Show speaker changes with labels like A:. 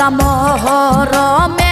A: পয়লা মহরমে